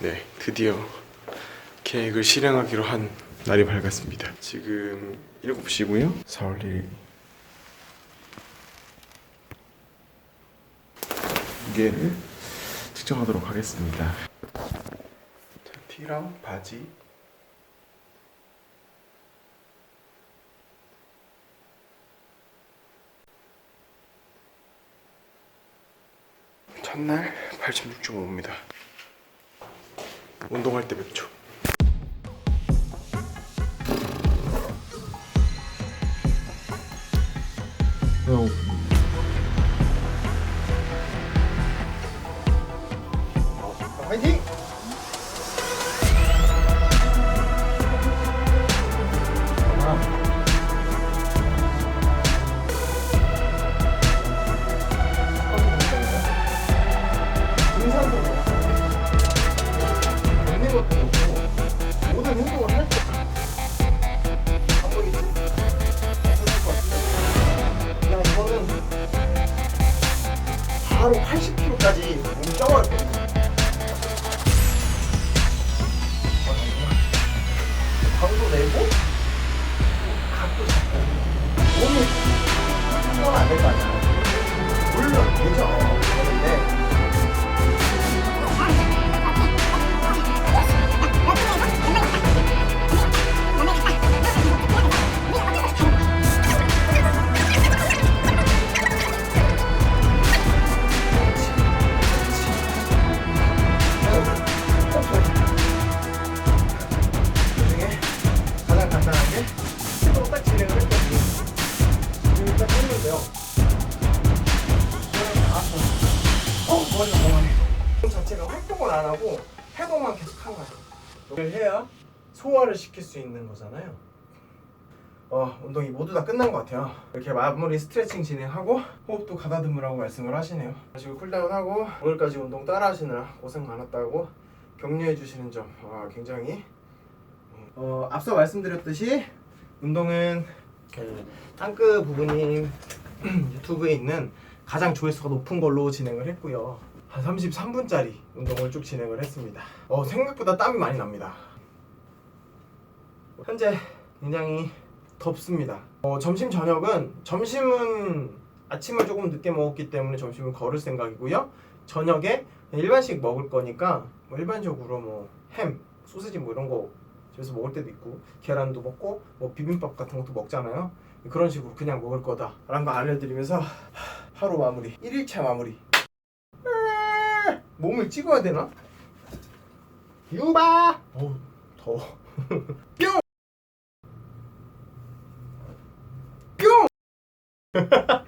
네, 드디어 계획을 실행하기로 한 날이 밝았습니다. 지금 7시고요. 4월 1일. 무게를 측정하도록 하겠습니다. 자, 티랑 바지. 첫날 86.5입니다. 운동할 때 몇 초? 화이팅! 바로 80kg까지 몸 쪄 자체가 활동을 안 하고 해동만 계속 한 거야. 이걸 해야 소화를 시킬 수 있는 거잖아요. 어, 운동이 모두 다 끝난 것 같아요. 이렇게 마무리 스트레칭 진행하고 호흡도 가다듬으라고 말씀을 하시네요. 그리고 쿨다운하고 오늘까지 운동 따라 하시느라 고생 많았다고 격려해 주시는 점 와, 굉장히 어, 앞서 말씀드렸듯이 운동은 그 땅끝 부분인 유튜브에 있는 가장 조회수가 높은 걸로 진행을 했고요. 한 33분짜리 운동을 쭉 진행을 했습니다. 어, 생각보다 땀이 많이 납니다. 현재 굉장히 덥습니다. 어, 점심 저녁은 점심은 아침을 조금 늦게 먹었기 때문에 점심은 걸을 생각이고요. 저녁에 일반식 먹을 거니까 뭐 일반적으로 뭐 햄, 소시지 뭐 이런 거 집에서 먹을 때도 있고 계란도 먹고 뭐 비빔밥 같은 것도 먹잖아요. 그런 식으로 그냥 먹을 거다라는 거 알려드리면서 하, 하루 마무리 1일차 마무리 몸을 찍어야 되나? 유바! 어우 더워. 뿅! 뿅